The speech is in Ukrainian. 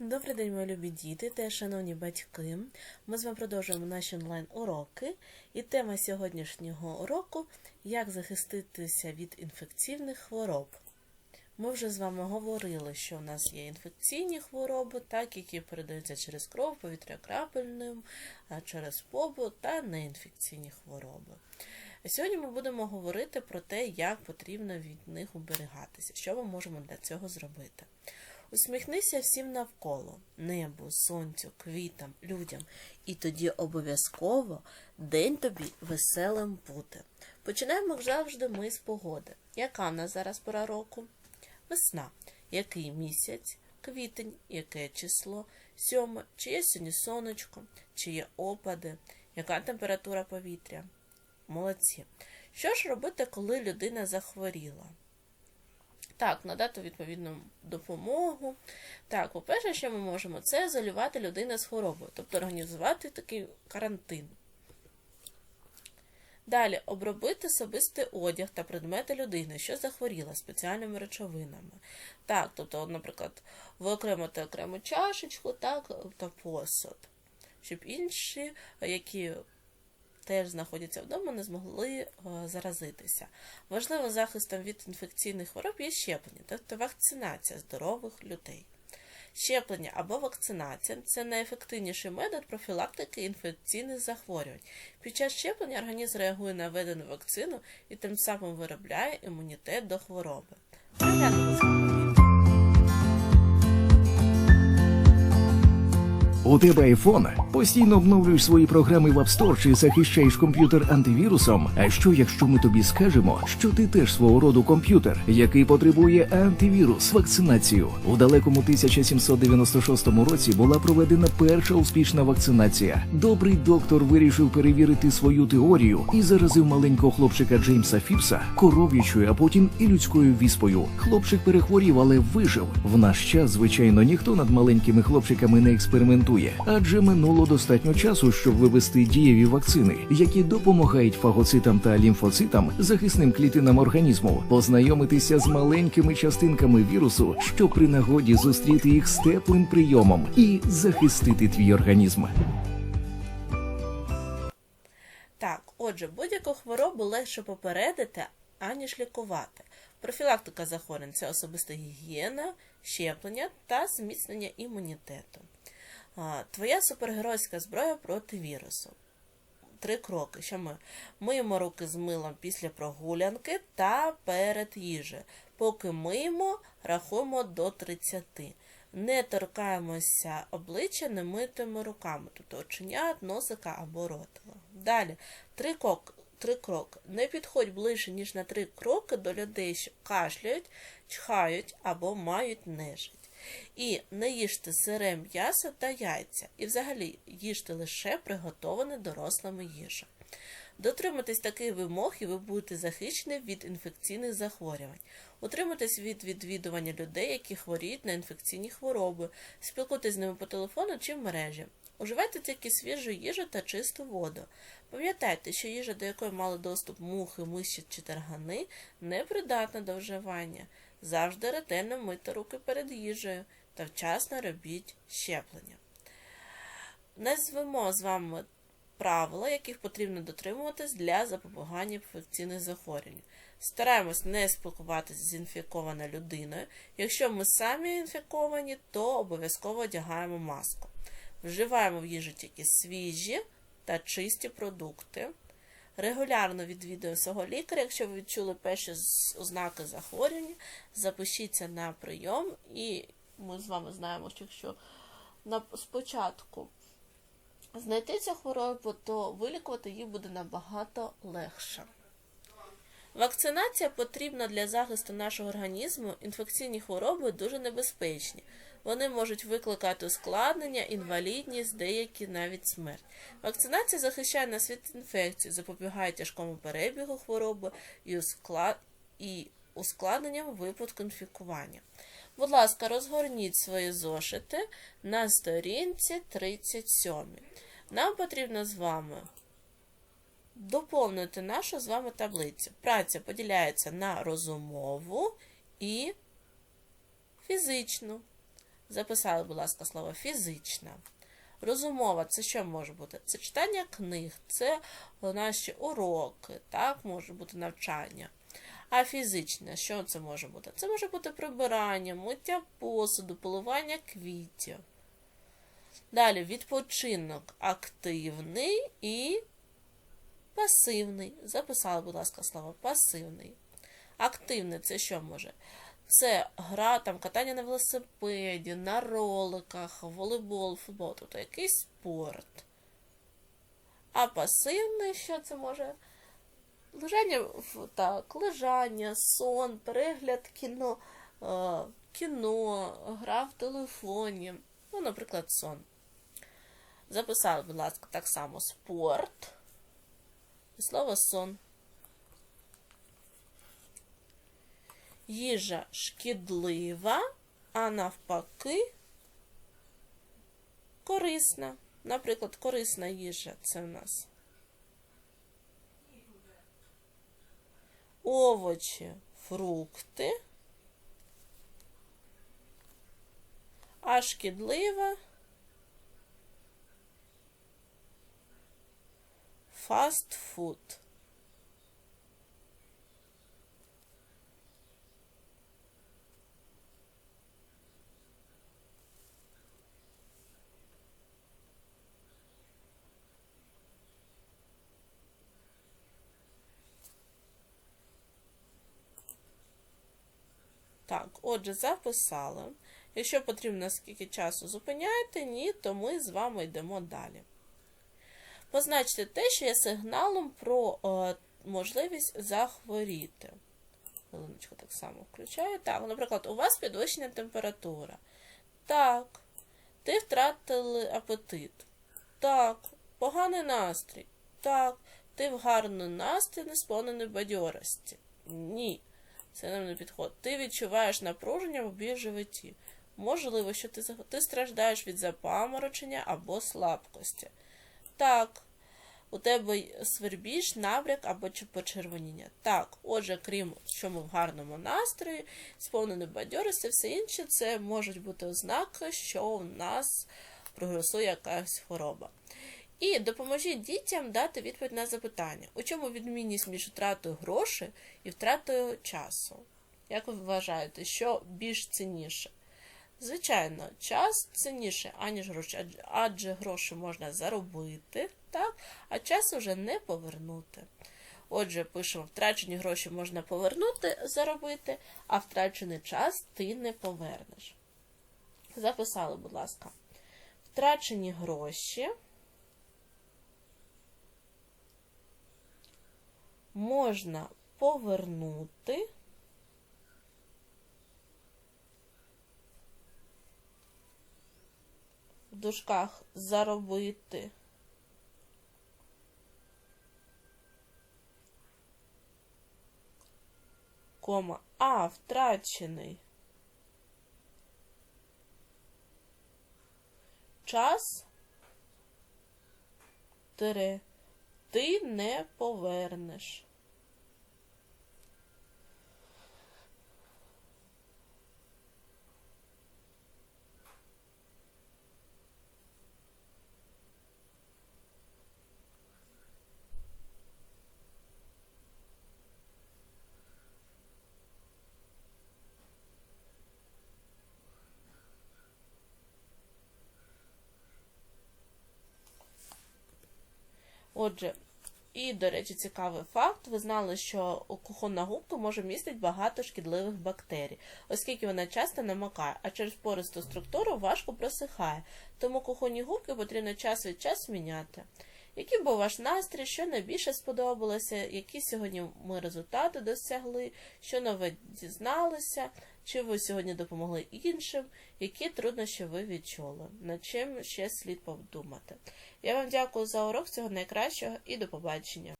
Добрий день, мої любі діти та шановні батьки. Ми з вами продовжуємо наші онлайн-уроки. І тема сьогоднішнього уроку як захиститися від інфекційних хвороб. Ми вже з вами говорили, що у нас є інфекційні хвороби, так, які передаються через кров, повітрякрапельним, а через побут та неінфекційні хвороби. Сьогодні ми будемо говорити про те, як потрібно від них уберігатися, що ми можемо для цього зробити. Усміхнися всім навколо небу, сонцю, квітам, людям, і тоді обов'язково день тобі веселим буде. Починаємо завжди ми з погоди. Яка в нас зараз пора року? Весна. Який місяць? Квітень, яке число? Сьоме, чи є сьогодні сонечко, чи є опади, яка температура повітря? Молодці. Що ж робити, коли людина захворіла? Так, надати відповідну допомогу. Так, по-перше, що ми можемо, це ізолювати людину з хворобою, тобто організувати такий карантин. Далі обробити особистий одяг та предмети людини, що захворіла спеціальними речовинами. Так, тобто, наприклад, виокремити окрему чашечку так, та посуд, щоб інші, які теж знаходяться вдома, не змогли е, заразитися. Важливим захистом від інфекційних хвороб є щеплення, тобто вакцинація здорових людей. Щеплення або вакцинація це найефективніший метод профілактики інфекційних захворювань. Під час щеплення організм реагує на введену вакцину і тим самим виробляє імунітет до хвороби. У тебе айфон? Постійно обновлюєш свої програми в App Store чи захищаєш комп'ютер антивірусом. А що, якщо ми тобі скажемо, що ти теж свого роду комп'ютер, який потребує антивірус, вакцинацію? У далекому 1796 році була проведена перша успішна вакцинація. Добрий доктор вирішив перевірити свою теорію і заразив маленького хлопчика Джеймса Фіпса коров'ячою, а потім і людською віспою. Хлопчик перехворів, але вижив. В наш час, звичайно, ніхто над маленькими хлопчиками не експериментує, адже минуло достатньо часу, щоб вивести дієві вакцини, які допомагають фагоцитам та лімфоцитам, захисним клітинам організму, познайомитися з маленькими частинками вірусу, щоб при нагоді зустріти їх з теплим прийомом і захистити твій організм. Так, отже, будь-яку хворобу легше попередити, аніж лікувати. Профілактика захворювань це особиста гігієна, щеплення та зміцнення імунітету. Твоя супергеройська зброя проти вірусу. Три кроки. Що ми миємо руки з милом після прогулянки та перед їжею. Поки миємо, рахуємо до 30. Не торкаємося обличчя немитими руками, тобто оченят, носика або рота. Далі, три кроки. Три кроки. Не підходь ближче, ніж на три кроки до людей, що кашляють, чхають або мають нежить. І не їжте сире м'ясо та яйця. І взагалі їжте лише приготоване дорослими їжа. Дотримуйтесь таких вимог, і ви будете захищені від інфекційних захворювань. Утримуйтесь від відвідування людей, які хворіють на інфекційні хвороби, спілкуйтесь з ними по телефону чи в мережі. Уживайте тільки свіжу їжу та чисту воду. Пам'ятайте, що їжа, до якої мали доступ мухи, миші чи таргани, не придатна до вживання. Завжди ретельно мийте руки перед їжею та вчасно робіть щеплення. Назвемо з вами правила, яких потрібно дотримуватись для запобігання інфекційних захворювань. Стараємось не спілкуватися з інфікованою людиною. Якщо ми самі інфіковані, то обов'язково одягаємо маску. Вживаємо в їжу тільки свіжі та чисті продукти. Регулярно відвідуємо свого лікаря. Якщо ви відчули перші ознаки захворювання, запишіться на прийом, і ми з вами знаємо, що якщо на спочатку знайти цю хворобу, то вилікувати її буде набагато легше. Вакцинація потрібна для захисту нашого організму. Інфекційні хвороби дуже небезпечні. Вони можуть викликати ускладнення, інвалідність, деякі навіть смерть. Вакцинація захищає нас від інфекцій, запобігає тяжкому перебігу хвороби і, усклад... і ускладненням випадку інфікування. Будь ласка, розгорніть свої зошити на сторінці 37. Нам потрібно з вами доповнити нашу з вами таблицю. Праця поділяється на розумову і фізичну. Записали, будь ласка, слово фізична. Розумова це що може бути? Це читання книг, це наші уроки, так, може бути навчання. А фізичне, що це може бути? Це може бути прибирання, миття посуду, поливання квітів. Далі відпочинок активний і пасивний. Записали, будь ласка, слово пасивний. Активний це що може? Це гра, там, катання на велосипеді, на роликах, волейбол, футбол, тобто якийсь спорт. А пасивний, що це може? Лежання, так, лежання, сон, перегляд кіно, е, кіно, гра в телефоні. Ну, наприклад, сон. Записали, будь ласка, так само спорт. І слово сон. Їжа шкідлива, а навпаки корисна. Наприклад, корисна їжа це в нас овочі, фрукти, а шкідлива фастфуд. Так, отже, записали. Якщо потрібно скільки часу зупиняєте, ні, то ми з вами йдемо далі. Позначте те, що є сигналом про е, можливість захворіти. Хвилиночку так само включаю. Так, наприклад, у вас підвищена температура. Так. Ти втратили апетит. Так. Поганий настрій. Так. Ти в гарний настрій, не сповнений бадьорості. Ні. Це не підходить. Ти відчуваєш напруження в біль животі. Можливо, що ти, ти страждаєш від запаморочення або слабкості. Так, у тебе свербіж, набряк або почервоніння. Так, отже, крім що ми в гарному настрої, сповнений бадьорості, все інше це можуть бути ознаки, що у нас прогресує якась хвороба. І допоможіть дітям дати відповідь на запитання, у чому відмінність між втратою грошей і втратою часу? Як ви вважаєте, що більш цінніше? Звичайно, час цінніше, аніж гроші, адже- гроші можна заробити, так, а час уже не повернути. Отже, пишемо, втрачені гроші можна повернути, заробити, а втрачений час ти не повернеш. Записали, будь ласка. Втрачені гроші можна повернути. В дужках заробити. Кома, а втрачений час тире ти не повернеш. Отже, і, до речі, цікавий факт. Ви знали, що кухонна губка може містити багато шкідливих бактерій, оскільки вона часто намокає, а через пористу структуру важко просихає. Тому кухонні губки потрібно час від часу міняти. Який був ваш настрій, що найбільше сподобалося, які сьогодні ми результати досягли, що нове дізналися, чи ви сьогодні допомогли іншим, які труднощі ви відчули, над чим ще слід подумати. Я вам дякую за урок, всього найкращого і до побачення.